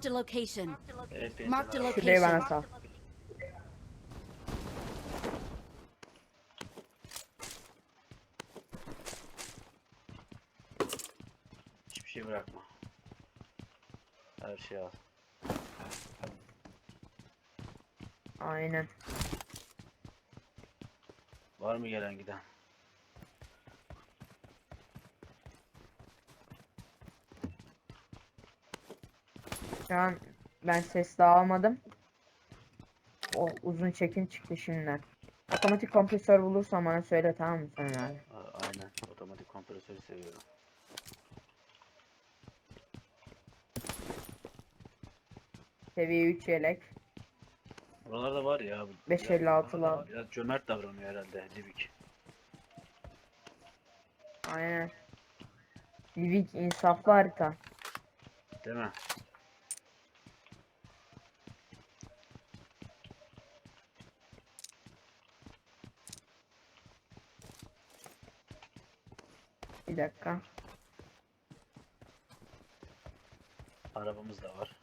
Marked a location. Evet, Marked a. Şurayı bana location. sal. Hiçbir şey bırakma. Her şeyi al. Aynen. Var mı gelen giden? Şu an ben ses daha almadım. O uzun çekim çıktı şimdiden. Otomatik kompresör bulursan bana söyle tamam mı sen abi? Aynen. Otomatik kompresörü seviyorum. Seviye 3 yelek. Buralarda var ya. bu- 556 buralarda lan. var. Biraz cömert davranıyor herhalde Livik. Aynen. Livik insaflı harita. Değil mi? Bir dakika. Arabamız da var.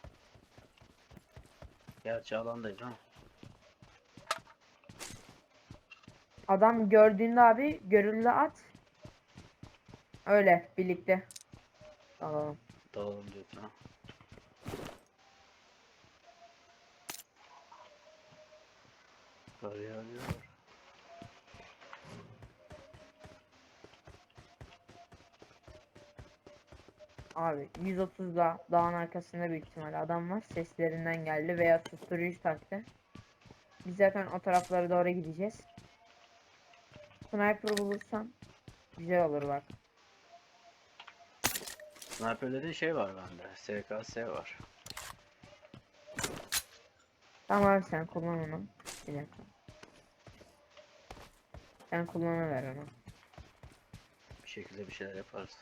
Gerçi alandayız ama. Adam gördüğünde abi görüldü at. Öyle birlikte. Tamam. Dalalım diyorsun ha. Kar yağıyor. Abi 130'da dağın arkasında büyük ihtimalle adam var. Seslerinden geldi veya susturucu taktı. Biz zaten o taraflara doğru gideceğiz. Sniper bulursam güzel olur bak. Sniper dediğin şey var bende. SKS var. Tamam sen kullan onu. Bir dakika. Sen kullanıver onu. Bir şekilde bir şeyler yaparız.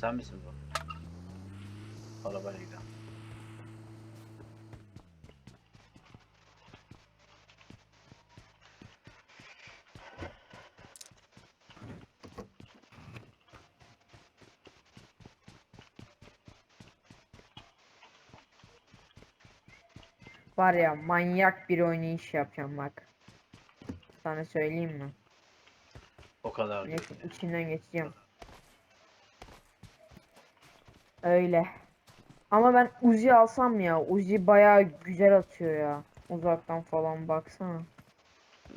Sen misin bu? Arabayla giden. Var ya manyak bir oynayış yapacağım bak. Sana söyleyeyim mi? O kadar yani. içinden geçeceğim. Öyle. Ama ben Uzi alsam ya. Uzi bayağı güzel atıyor ya. Uzaktan falan baksana.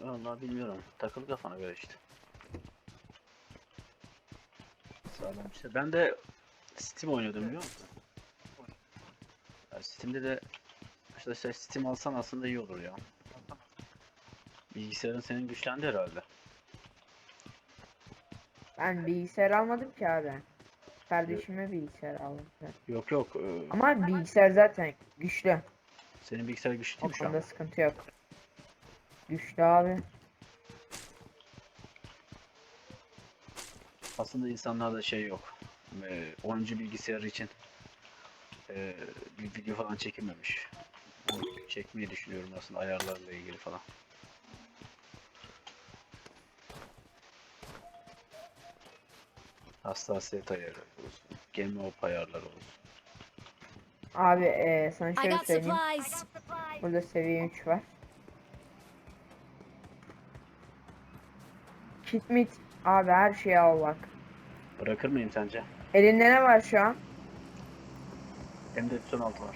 Vallahi bilmiyorum. Takıl kafana göre işte. Sağlam işte. Ben de Steam oynuyordum biliyor musun? Ya Steam'de de işte, işte Steam alsan aslında iyi olur ya. Bilgisayarın senin güçlendi herhalde. Ben bilgisayar almadım ki abi. Kardeşime bilgisayar aldım. Yok yok. e, Ama bilgisayar zaten güçlü. Senin bilgisayar güçlü O değil mi şu konuda an? sıkıntı yok. Güçlü abi. Aslında insanlarda şey yok. E, oyuncu bilgisayarı için e, bir video falan çekilmemiş. Onu Çekmeyi düşünüyorum aslında ayarlarla ilgili falan. Hassasiyet ayarı olsun. Game Up ayarları olsun. Abi eee sana I şöyle got söyleyeyim. supplies. Burada seviye 3 var. Kit mit. Abi her şeyi al bak. Bırakır mıyım sence? Elinde ne var şu an? Hem de 316 var.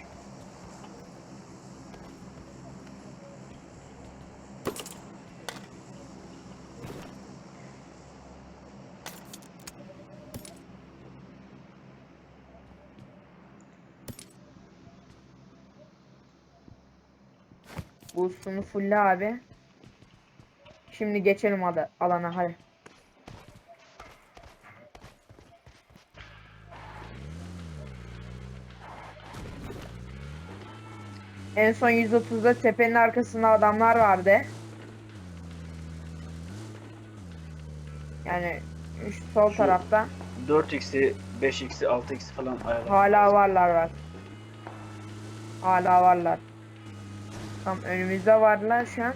Boost'unu fulle abi. Şimdi geçelim ada, alana hadi. En son 130'da tepenin arkasında adamlar vardı. Yani şu sol Şu- tarafta 4x'i, 5x'i, 6x'i falan ayarlamak hala varlar var. Hala varlar. Tam önümüzde varlar şu an.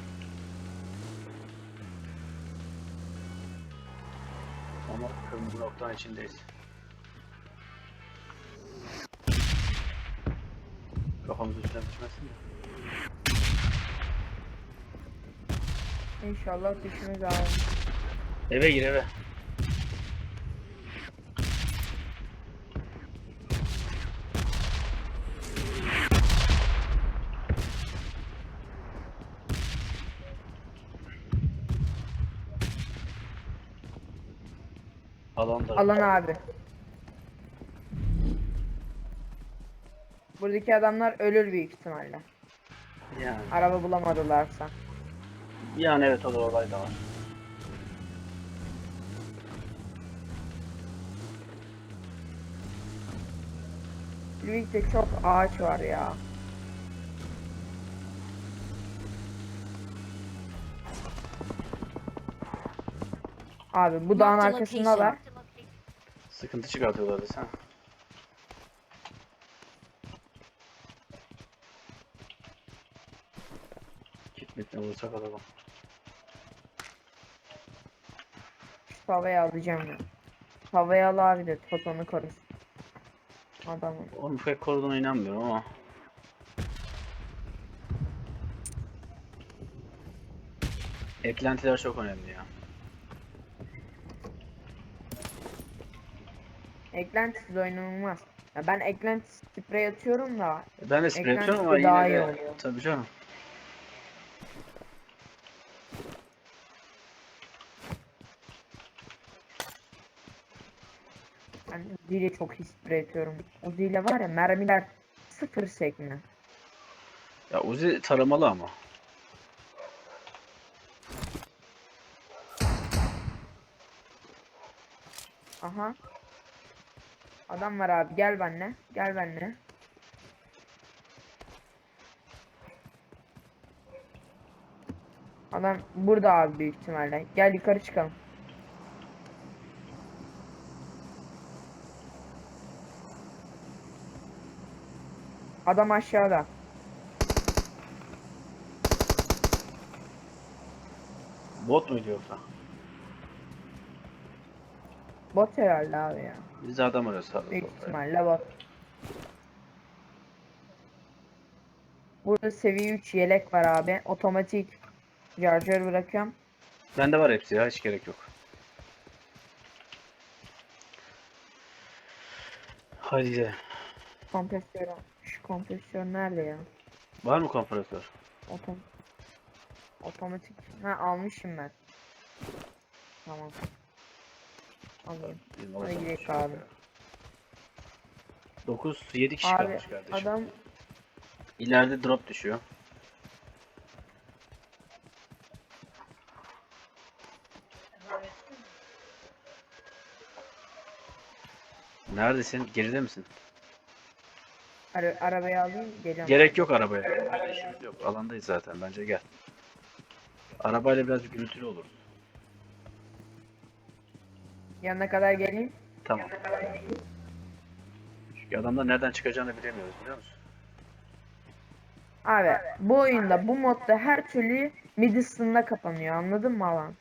Ama kırmızı noktanın içindeyiz. Kafamız üstüne düşmesin mi? İnşallah düşmez abi. Eve gir eve. Alan da. Alan abi. Buradaki adamlar ölür büyük ihtimalle. Yani. Araba bulamadılarsa. Yani evet o da olay da var. Lüvik'te çok ağaç var ya. Abi bu dağın Marked a arkasındalar. location. Sıkıntı çıkartıyorlar desene. Gitmekle vursak adamı. Havaya alacağım ya. Havaya al abi de Toton'u korusun. Adamın. Onun pek koruduğuna inanmıyorum ama. Eklentiler çok önemli ya. Eklentisiz oynanılmaz. Ya ben eklenti sprey atıyorum da Ben de sprey atıyorum ama daha yine iyi de oluyor. tabii canım. ben ile çok iyi sprey atıyorum. Uzi ile var ya mermiler sıfır sekme. Ya Uzi taramalı ama. Aha. Adam var abi gel benle. Gel benle. Adam burada abi büyük ihtimalle. Gel yukarı çıkalım. Adam aşağıda. Bot muydu yoksa? Bot herhalde abi ya. Biz adam arıyoruz sağda Büyük ihtimalle bot. Burada seviye 3 yelek var abi. Otomatik charger bırakıyorum. Bende var hepsi ya hiç gerek yok. Gidelim. Kompresör. Şu kompresör nerede ya? Var mı kompresör? Otom Otomatik. Ha almışım ben. Tamam. Alayım. Bizim Hadi gidelim şey abi. ya. 9 7 kişi Abi kalmış kardeşim. adam İleride drop düşüyor. Neredesin? Geride misin? ara arabayı alayım geliyorum. Gerek yok arabaya. İşimiz yok. Alandayız zaten. Bence gel. Arabayla biraz gürültülü olur. Yanına kadar geleyim. Tamam. Çünkü adamlar nereden çıkacağını bilemiyoruz biliyor musun? Abi bu oyunda bu modda her türlü mid sınırına kapanıyor anladın mı alan?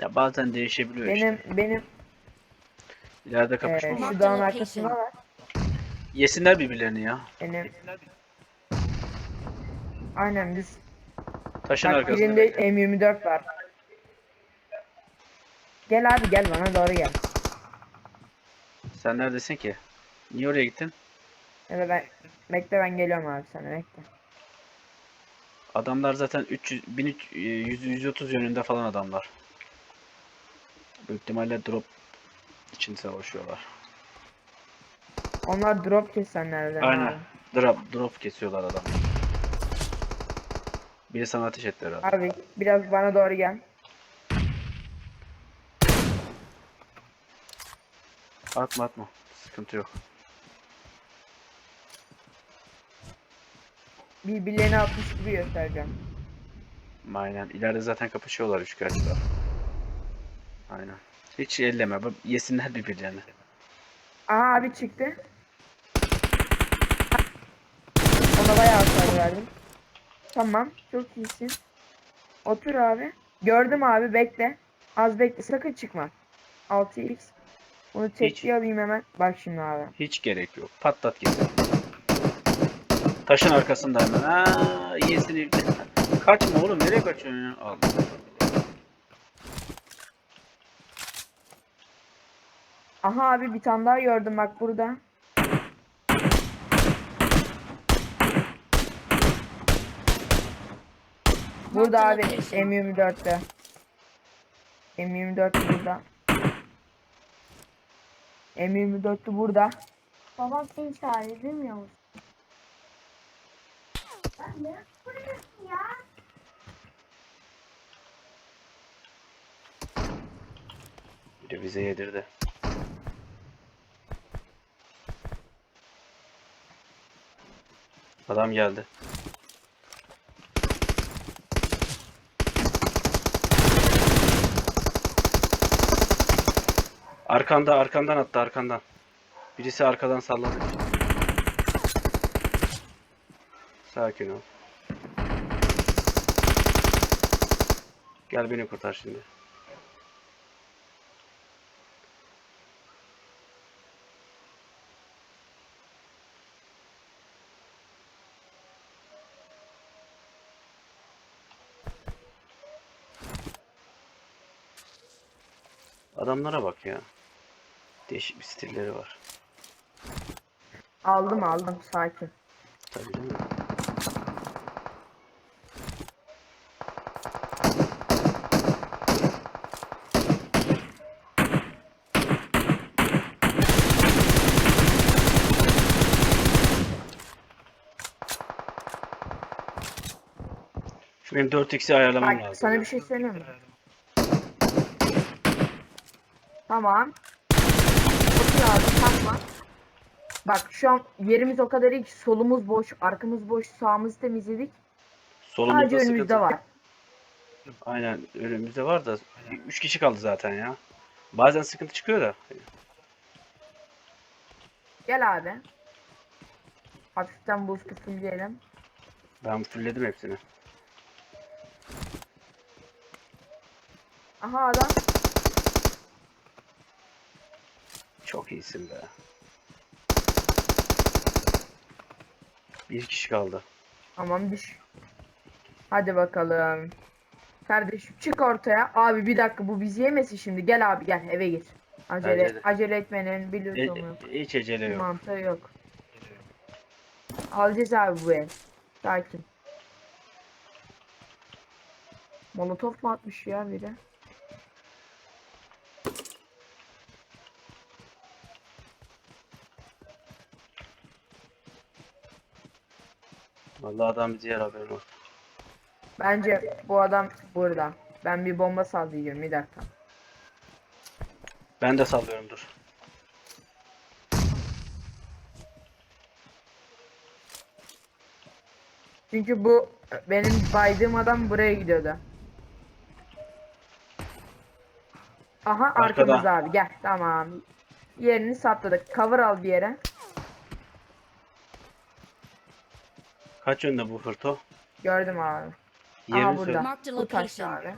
Ya bazen değişebiliyor işte. Benim benim İleride kapışma var. şu dağın arkasında var. Yesinler birbirlerini ya. Benim Aynen biz Taşın bak arkasında. birinde M24 var. Gel abi gel bana doğru gel. Sen neredesin ki? Niye oraya gittin? Da ben bekle ben geliyorum abi sana bekle. Adamlar zaten 300 1300 e, 100 130 yönünde falan adamlar. Büyük ihtimalle drop için savaşıyorlar. Onlar drop kesenlerden Aynen. abi. Drop drop kesiyorlar adam. Biri sana ateş etti herhalde. Abi biraz bana doğru gel. Atma atma. Sıkıntı yok. Birbirlerine atmış gibi göstereceğim. Aynen. İleride zaten kapışıyorlar üç karşıda. Aynen. Hiç elleme. Bak, Yesinler birbirlerini. Aha abi çıktı. Ona bayağı hasar verdim. Tamam çok iyisin. Otur abi. Gördüm abi bekle. Az bekle sakın çıkma. 6x. Bunu tepki alayım hemen. Bak şimdi abi. Hiç gerek yok. Patlat git. Taşın arkasında hemen. Ha, iyisin ilk. Kaçma oğlum nereye kaçıyorsun ya? Al. Aha abi bir tane daha gördüm bak burada. Burada abi M24'te. M24 burada. M24'tü burada. Babam seni çağırıyor bilmiyor musun? Bir de bize yedirdi. Adam geldi. Arkanda, arkandan attı, arkandan. Birisi arkadan salladı. Sakin ol. Gel beni kurtar şimdi. Adamlara bak ya. Değişik bir stilleri var. Aldım aldım sakin. Tabii değil mi? Şu benim 4x'i ayarlamam Bak lazım. sana bir şey söyleyeyim mi? Tamam. Otur abi takma. Bak şu an yerimiz o kadar iyi ki solumuz boş, arkamız boş, sağımızı temizledik. Solumuzda Sadece sıkıntı. önümüzde var. Aynen önümüzde var da 3 kişi kaldı zaten ya. Bazen sıkıntı çıkıyor da. Gel abi. Hafiften boost'u fullleyelim. Ben fullledim hepsini. Aha adam. Çok iyisin be. Bir kişi kaldı. Tamam düş. Hadi bakalım. Kardeşim çık ortaya. Abi bir dakika bu bizi yemesin şimdi. Gel abi gel eve gir. Acele, acele etmenin biliyorsun. yok. e, hiç acele Bir yok. mantığı yok. Alacağız abi bu ev. Sakin. Molotof mu atmış ya biri? Vallahi adam bizi yer haberin olsun. Bence bu adam burada. Ben bir bomba sallayacağım bir dakika. Ben de sallıyorum dur. Çünkü bu benim baydığım adam buraya gidiyordu. Aha Arkada. arkamızda abi gel tamam. Yerini sapladık. Cover al bir yere. Kaç yönde bu hırto? Gördüm abi. Yerini burada. söyle. Marked a Bu taşta location. abi.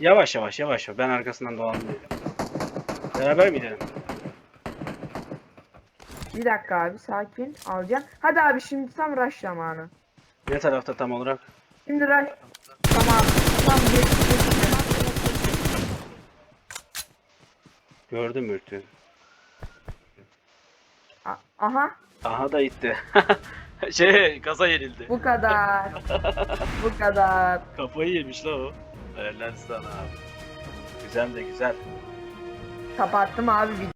Yavaş yavaş yavaş. Ben arkasından dolandım. Beraber mi gidelim? Bir dakika abi sakin alacağım. Hadi abi şimdi tam rush zamanı. Ne tarafta tam olarak? Şimdi rush. Tamam. Tam bir. Gördüm mürtü. A- Aha Aha da itti. şey gaza yenildi. bu kadar. bu kadar. Kafayı yemiş la o. Sana abi. Güzel de güzel. Kapattım abi